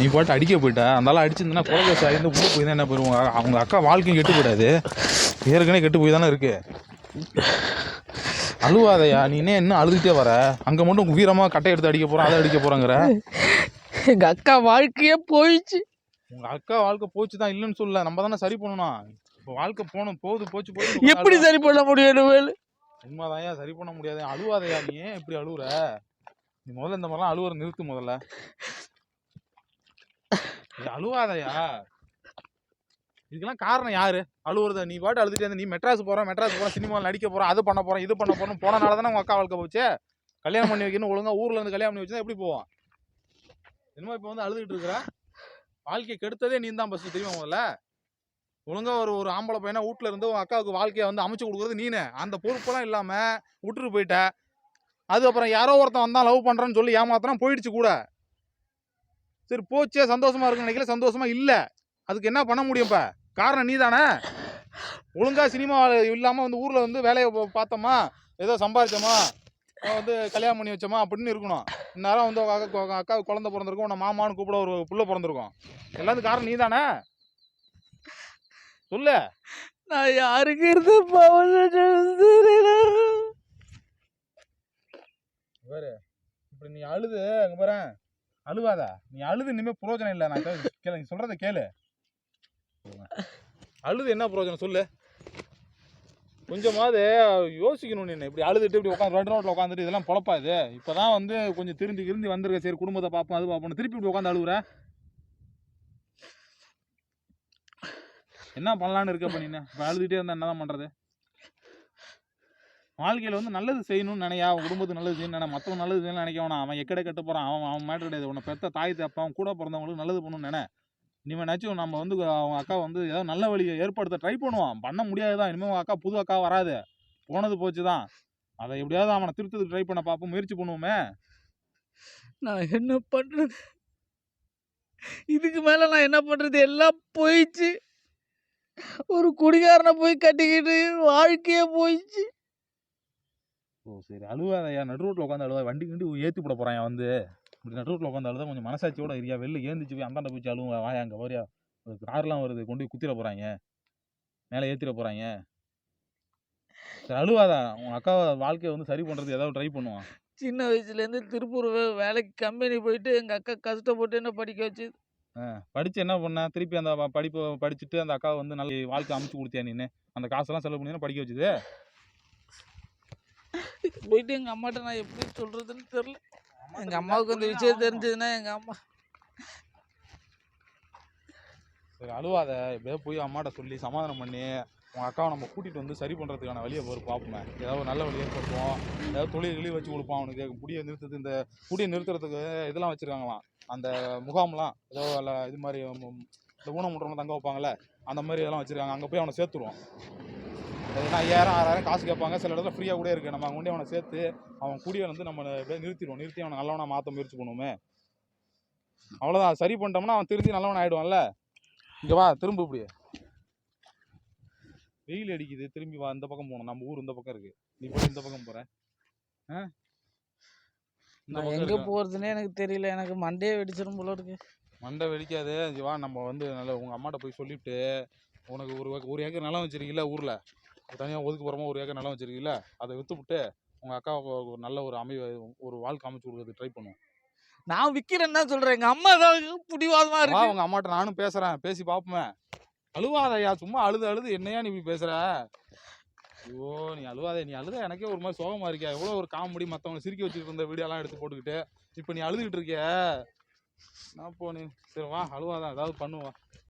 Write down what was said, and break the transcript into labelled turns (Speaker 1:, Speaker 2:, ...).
Speaker 1: நீ பாட்டு அடிக்க போயிட்ட? அந்தாலும் அடிச்சிருந்தா குலக சாய்ந்து உள்ள போய் தான் என்ன போயிருவாங்க அவங்க அக்கா வாழ்க்கையும் கெட்டு போயிடாது. ஏற்கனவே கெட்டு போய் தானே இருக்கு. அழுவாதையா? நீ என்ன இன்னும் அழுதுகிட்டே வர? அங்க மட்டும் வீரமா கட்டை எடுத்து அடிக்க போறோம் அதை அடிக்க போறோங்கிற?
Speaker 2: எங்க அக்கா வாழ்க்கையே போயிடுச்சு.
Speaker 1: உங்க அக்கா வாழ்க்கை போச்சு தான் இல்லைன்னு சொல்லல. நம்ம தானே சரி பண்ணணும். இப்போ வாழ்க்கை போகணும் போகுது போச்சு போச்சு
Speaker 2: எப்படி சரி பண்ண முடியும் வேலு
Speaker 1: உண்மைதாயா சரி பண்ண முடியாது. அழுவாதையா நீ? ஏன் இப்படி அழுவுற? நீ முதல்ல இந்த மாதிரிலாம் அழுவுற நிறுத்து முதல்ல. இது அழுவாதையா? இதுக்கெல்லாம் காரணம் யாரு? அழுவுறத நீ பாட்டு அழுதுட்டே நீ மெட்ராஸ் போற மெட்ராஸ் போற சினிமாவில் நடிக்க போற அது பண்ண போறோம் இது பண்ண போறோம் போனனால தானே உங்க அக்கா வாழ்க்கை போச்சு? கல்யாணம் பண்ணி வைக்கணும் ஒழுங்கா ஊர்ல இருந்து கல்யாணம் பண்ணி வச்சா எப்படி போவான் என்னமோ இப்போ வந்து அழுதுகிட்டு இருக்கிற? வாழ்க்கையை கெடுத்ததே நீ தான் பஸ் தெரியுமா முதல்ல? ஒழுங்கா ஒரு ஒரு ஆம்பளை பையனா வீட்ல இருந்து உன் அக்காவுக்கு வாழ்க்கையை வந்து அமைச்சு கொடுக்குறது நீனே. அந்த பொறுப்பெல்லாம் இல்லாம விட்டுட்டு போயிட்ட. அது அப்புறம் யாரோ ஒருத்தன் வந்தான் லவ் பண்றேன்னு சொல்லி ஏமாத்திரம் போயிடுச்சு கூட. சரி போச்சே சந்தோஷமா இருக்குன்னு நினைக்கல சந்தோஷமா இல்ல. அதுக்கு என்ன பண்ண முடியும் இப்ப? காரணம் நீ தானே ஒழுங்கா சினிமா இல்லாம வந்து ஊர்ல வந்து வேலையை பார்த்தோமா? ஏதோ சம்பாதிச்சோமா வந்து கல்யாணம் பண்ணி வச்சோமா? அப்படின்னு இருக்கணும். இந்நேரம் வந்து அக்கா அக்காவுக்கு குழந்தை பிறந்திருக்கும் உன்னை மாமான்னு கூப்பிட ஒரு புள்ள பிறந்திருக்கும். எல்லாத்துக்கும் காரணம் நீ தானே சொல்லு.
Speaker 2: நான் யாருக்கு இருந்து
Speaker 1: பாரு. இப்படி நீ அழுது அங்க பாரு. அழுவாத. நீ அழுது இனிமே பிரயோஜனம் இல்லை. நான் கேளு நீ சொல்றத கேளு. அழுது என்ன பிரயோஜனம் சொல்லு. கொஞ்சமாவது யோசிக்கணும் நீ இப்படி அழுதுட்டு இப்படி உட்காந்து ரெண்டு ரோட்டில் உட்காந்துட்டு இதெல்லாம் பொழப்பா இது? இப்போதான் வந்து கொஞ்சம் திருந்தி திருந்தி வந்திருக்க. சரி குடும்பத்தை பார்ப்போம் அது பார்ப்போம் திருப்பி இப்படி உட்காந்து அழுகுற என்ன பண்ணலான்னு இருக்க பண்ணினேன் இப்போ அழுதுகிட்டே இருந்தா என்னதான் பண்ணுறது வாழ்க்கையில் வந்து நல்லது செய்யணும்னு நினையா? அவன் குடும்பத்துக்கு நல்லது செய்யணும் நினை மற்றவன் நல்லது செய்யணும்னு நினைக்கவனா? அவன் எக்கடை கட்டு போகிறான் அவன் அவன் மேட்டர் கிடையாது. உன்னை பெத்த தாய் தப்பா அவன் கூட பிறந்தவங்களுக்கு நல்லது பண்ணணும்னு நினை. இனிமேனாச்சும் நம்ம வந்து அவங்க அக்கா வந்து ஏதோ நல்ல வழியை ஏற்படுத்த ட்ரை பண்ணுவான். பண்ண முடியாது தான் இனிமேல் உங்கள் அக்கா புது அக்கா வராது. போனது போச்சு தான் அதை எப்படியாவது அவனை திருத்தத்துக்கு ட்ரை பண்ண பார்ப்போம். முயற்சி பண்ணுவோமே.
Speaker 2: நான் என்ன பண்றது? இதுக்கு மேல நான் என்ன பண்றது? எல்லாம் போயிடுச்சு. ஒரு குடிகாரனை போய் கட்டிக்கிட்டு வாழ்க்கையே போயிடுச்சு.
Speaker 1: ஓ சரி. அழுவாதையா நடு ரோட்டில் உட்காந்து அழுவா. வண்டி கிண்டி ஏற்றி போட போகிறான் வந்து. இப்படி நடு ரோட்டில் உட்காந்து அழுதா கொஞ்சம் மனசாட்சியோட இருக்கியா? வெளில ஏந்திச்சு போய் அந்தாண்ட போய் அழுவா. வாயா அங்கே வரியா கார்லாம் வருது. கொண்டு போய் குத்திர போகிறாங்க மேலே ஏற்றிட போகிறாங்க சரி அழுவாதா? உன் அக்கா வாழ்க்கையை வந்து சரி பண்ணுறது ஏதாவது ட்ரை பண்ணுவான்.
Speaker 2: சின்ன வயசுலேருந்து திருப்பூர் வேலைக்கு கம்பெனி போயிட்டு எங்கள் அக்கா கஷ்டப்பட்டு என்ன படிக்க வச்சு
Speaker 1: படிச்சு என்ன பண்ண? திருப்பி அந்த படிப்பை படிச்சுட்டு அந்த அக்கா வந்து நல்ல வாழ்க்கை அமைச்சு கொடுத்தியா நீனு? அந்த காசெல்லாம் செலவு பண்ணி படிக்க வச்சுது?
Speaker 2: போயிட்டு எங்கள் அம்மாட்ட நான் எப்படி சொல்கிறதுன்னு தெரில எங்கள் அம்மாவுக்கு அந்த விஷயம் தெரிஞ்சதுன்னா எங்கள் அம்மா
Speaker 1: அழுவாத. எப்படியோ போய் அம்மாட்ட சொல்லி சமாதானம் பண்ணி உங்கள் அக்காவை நம்ம கூட்டிகிட்டு வந்து சரி பண்ணுறதுக்கான வழியை ஒரு பார்ப்போமே ஏதாவது ஒரு நல்ல வழி ஏற்படுத்துவோம் ஏதாவது தொழில் கிளி வச்சு கொடுப்போம் அவனுக்கு. குடியை நிறுத்துறது இந்த குடியை நிறுத்துறதுக்கு இதெல்லாம் வச்சுருக்காங்களாம். அந்த முகாம்லாம் ஏதோ இது மாதிரி இந்த ஊனமுற்றவங்க தங்க வைப்பாங்கல்ல அந்த மாதிரி இதெல்லாம் வச்சுருக்காங்க. அங்கே போய் அவனை சேர்த்துருவோம். ஏன்னா ஐயாயிரம் ஆறாயிரம் காசு கேட்பாங்க. சில இடத்துல ஃப்ரீயாக கூட இருக்குது நம்ம அங்கே கொண்டு அவனை சேர்த்து அவன் குடியை வந்து நம்ம நிறுத்திடுவோம். நிறுத்தி அவனை நல்லவனாக மாற்ற முயற்சி பண்ணுவோமே. அவ்வளோதான் சரி பண்ணிட்டோம்னா அவன் திருந்தி நல்லவன் ஆயிடுவான்ல இங்க வா திரும்ப இப்படி. வெயில் அடிக்குது திரும்பி வா இந்த பக்கம் போகணும். நம்ம ஊர் இந்த பக்கம் இருக்கு. நீ போய் இந்த பக்கம் போற.
Speaker 2: நான் எங்கே. போகிறதுனே எனக்கு தெரியல. எனக்கு மண்டையே வெடிச்சிடும் போல இருக்கு.
Speaker 1: மண்டை வெடிக்காது. வா நம்ம வந்து நல்ல உங்க அம்மாட்ட போய் சொல்லிட்டு உனக்கு ஒரு ஒரு ஏக்கர் நிலம் வச்சிருக்கீல்ல ஊர்ல. தனியாக ஒதுக்குப்புறமா ஒரு ஏக்கர் நிலம் வச்சிருக்கீல்ல? அதை வித்துப்புட்டு உங்க அக்காவுக்கு ஒரு நல்ல ஒரு அமை ஒரு வாழ்க்கை அமைச்சு கொடுக்கறது ட்ரை பண்ணுவோம்
Speaker 2: நான் விற்கிறேன்னு தான் சொல்கிறேன் எங்கள் அம்மா பிடிவாதமாக
Speaker 1: வா
Speaker 2: இருக்கு.
Speaker 1: உங்க அம்மாட்ட நானும் பேசுறேன். பேசி பாப்போமே. அழுவாதயா சும்மா அழுது அழுது. என்னையா நீ இப்படி பேசுற? ஐயோ நீ அழுவாதே. நீ அழுத எனக்கே ஒரு மாதிரி சோகமா இருக்கியா எவ்வளோ ஒரு காமெடி மற்றவங்க சிரிக்க வச்சுட்டு இருந்த வீடியோலாம் எடுத்து போட்டுக்கிட்டு இப்போ நீ அழுதுகிட்டு இருக்கிய. நான் போ நீ சரி வா அழுவாதான். ஏதாவது பண்ணுவா.